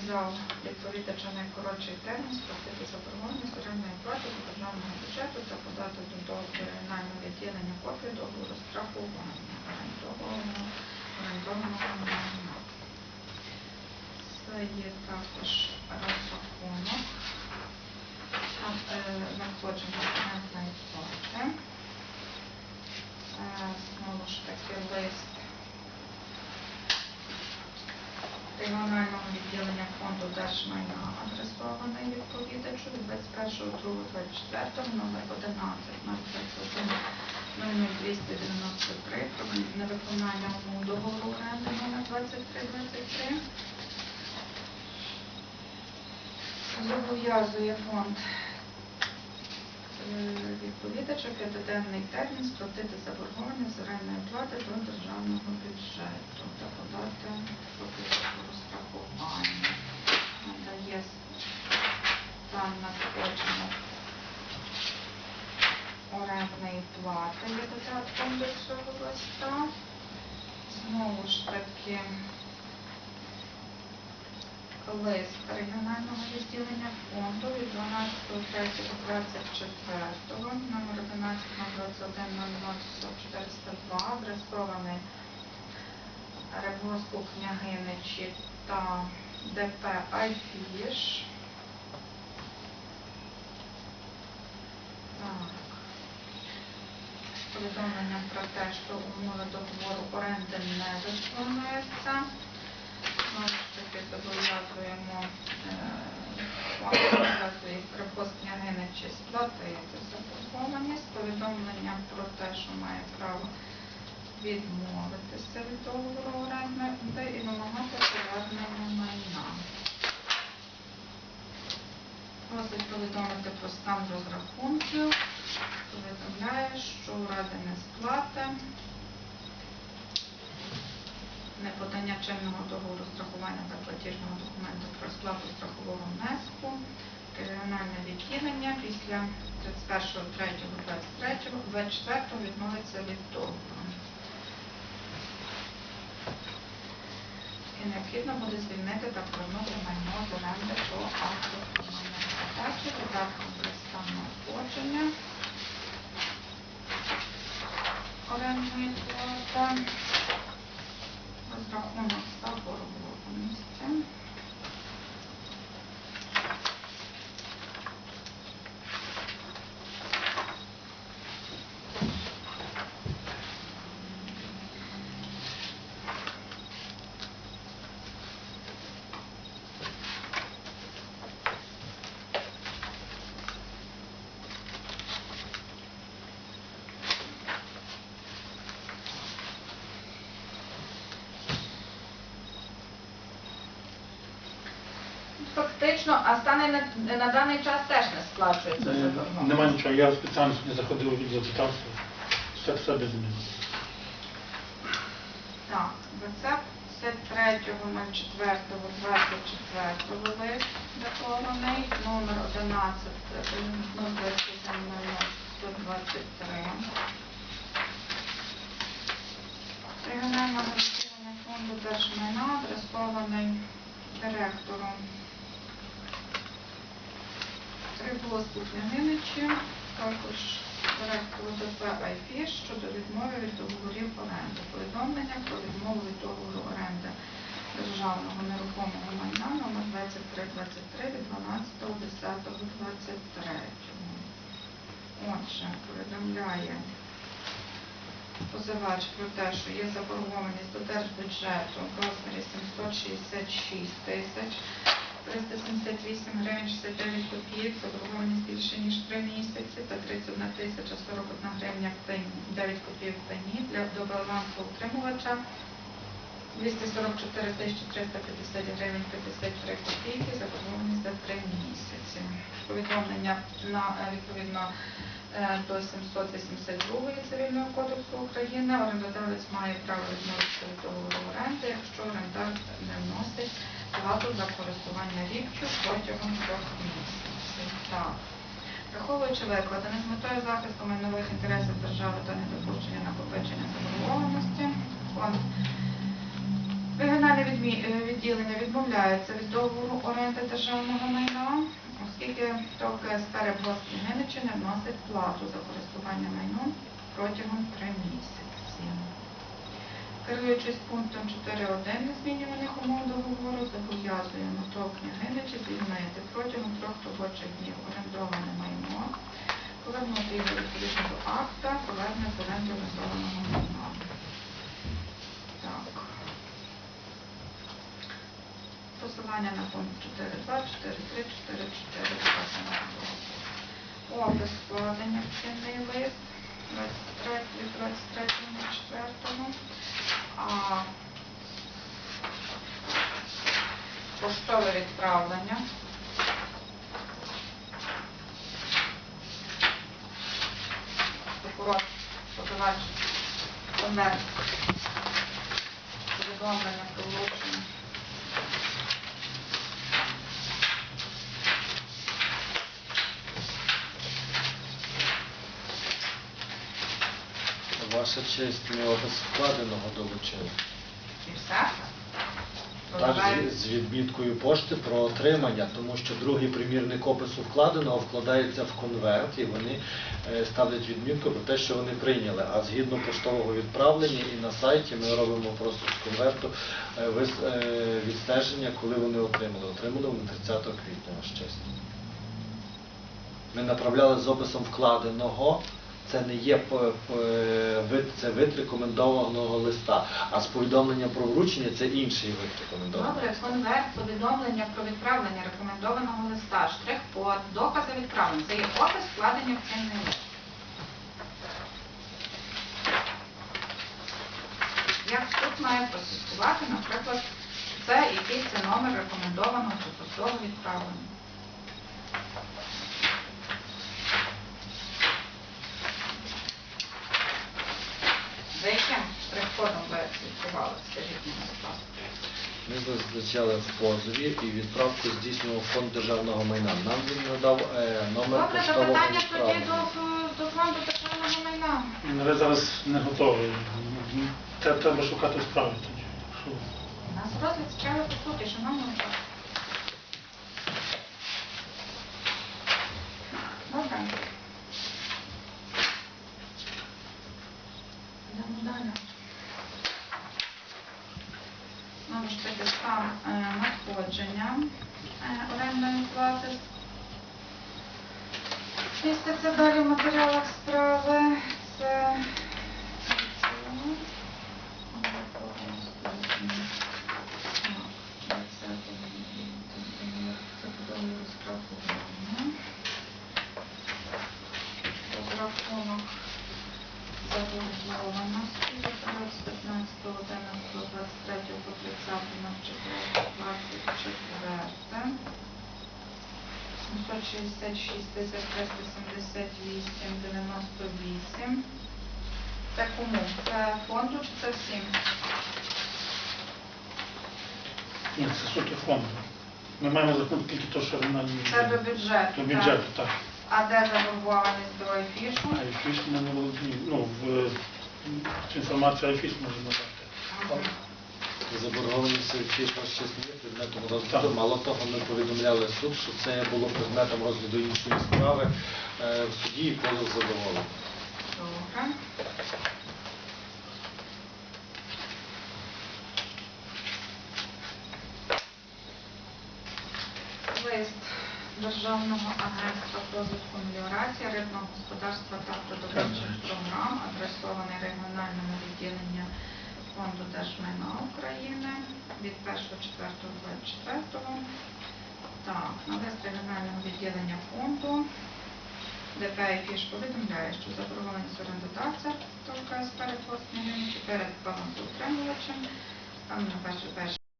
зобов'язав відповідача найкоротший термін сплатити заборгованість орендної плати до державного бюджету та подати до договору відділення копію договору страхування орендованого орендованого майна. Це є також розрахунок 01.02.24 номер 11.031.00293 про невиконання договору оренди номер 2323 Зобов'язує фонд е, відповідача п'ятиденний термін сплатити заборгованість орендної плати до державного бюджету та подати розрахування. Дає стан на плати є додатком до цього листа. Знову ж таки, лист регіонального відділення фонду від 12.03.24 номер 11.21.00.402 адресований Ревгоску княгиничі та ДП Айфіш. Так. З повідомленням про те, що умови договору оренди не виконуються. Ж таки зобов'язуємо зобов'язує Ревгоск княгиничі сплатити заборгованість. з Повідомленням про те, що має право відмовитися від договору оренди і вимагати повернення майна. Просить повідомити про стан розрахунків, повідомляє, що у ради несплати, неподання чинного договору страхування та платіжного документу про сплату страхового внеску, регіональне відділення після 31.03.24 відмовиться від договору. І необхідно буде звільнити та повернути майно оренди акту формальної передачі, додатком листа надходження орендної плати, розрахунок заборгованості. Фактично, а стане на, на даний час теж не сплачується Е, заборгованість. Нема нічого, я спеціально не заходив у відділ квитанції. Все, все без змін. Так, рецепт це 3.04.24 лист датований, номер 11 123 Регіонального відділення фонду держмайна адресований директором Риболовську княгиничі, також директору ДП «Айфіш» щодо відмови від договорів оренди. Повідомлення про відмову від договору оренди державного нерухомого майна номер 2323 від 12.10.23. Отже, повідомляє позивач про те, що є заборгованість до держбюджету в розмірі 766 тисяч 378 гривень 69 копійок, заборгованість більше ніж 3 місяці та 31 тисяча 41 гривня 9 копійок в день. Для до утримувача 244 тисячі 350 гривень 53 копійки, заборгованість за 3 місяці. Повідомлення на е, відповідно е, до 782 Цивільного кодексу України. Орендодавець має право відмовитися від договору оренди, якщо орендар не вносить плату за користування річчю протягом трьох місяців. Так. Враховуючи викладене з метою захисту майнових інтересів держави та недопущення накопичення заборгованості, фонд регіональне е, відділення відмовляється від договору оренди державного майна, оскільки КСП Рибгосп Геничі не вносить плату за користування майном протягом три місяці. Керуючись пунктом 4.1 незмінюваних умов договору, зобов'язуємо ТОВ Княгиничі звільнити протягом трьох робочих днів орендоване майно, повернути його відповідно до акта, повернення з оренди орендованого майна. Так. Посилання на пункт 4.2, 4.3, 4.4 вказаного. Опис складення в цінний лист 23, 23, 4. А поштове відправлення. Прокурор, подавач, повідомлення про Ваша честь, ми опис вкладеного долучили. Так, з, з відміткою пошти про отримання, тому що другий примірник опису вкладеного вкладається в конверт і вони е, ставлять відмітку про те, що вони прийняли. А згідно поштового відправлення і на сайті ми робимо просто з конверту е, вис- е, відстеження, коли вони отримали. Отримали вони 30 квітня, ваш честь. Ми направляли з описом вкладеного. Це не є вид, це вид рекомендованого листа, а з повідомленням про вручення це інший вид рекомендованого. Добре, конверт, повідомлення про відправлення рекомендованого листа, штрих-код, докази відправлення. Це є опис вкладення в цінний лист. Як суд має прослідкувати, наприклад, це якийсь це номер рекомендованого чи простого відправлення. За яким штрих-кодом ви слідкували, скажіть мені, будь ласка. Ми зазначали в позові і відправку здійснював фонд державного майна. Нам він надав е, номер Добре, поштового запитання тоді до, відправлення. до фонду державного майна. Але зараз не готовий. Те- Треба шукати справи тоді. Що? У нас розгляд справи по суті, шановні учасники. Добре. Йдемо далі. Знову ж таки, стан е, надходження е, орендної плати. Міститься далі в матеріалах справи. Це Розрахунок заборгованості за період з 15 11 23 по 30 24 766 тисяч 378 98 це кому? Це фонду чи це всім? Ні, це суто фонду. Ми маємо закон тільки то, що вона Це до бюджету. до бюджету, так. А де заборгованість до айфішу? А ефіш ми не володіємо. Ну, в інформацію ефіш може надати. Мгм. Фіш ваш є предметом розгляду. Мало того, ми повідомляли суд, що це було предметом розгляду іншої справи е, в суді і позов задоволений. Лист Державного агентства розвитку меліорації, рибного господарства та продовольчих програм, адресований регіональному відділенню Фонду держмайна України від 1.4.24. Так, на лист регіонального відділення фонду ДП «Фіш» повідомляє, що заборгованість орендодавця ТОВ КСП «Рекорд» Княгиничі перед балансоутримувачем там на перше перше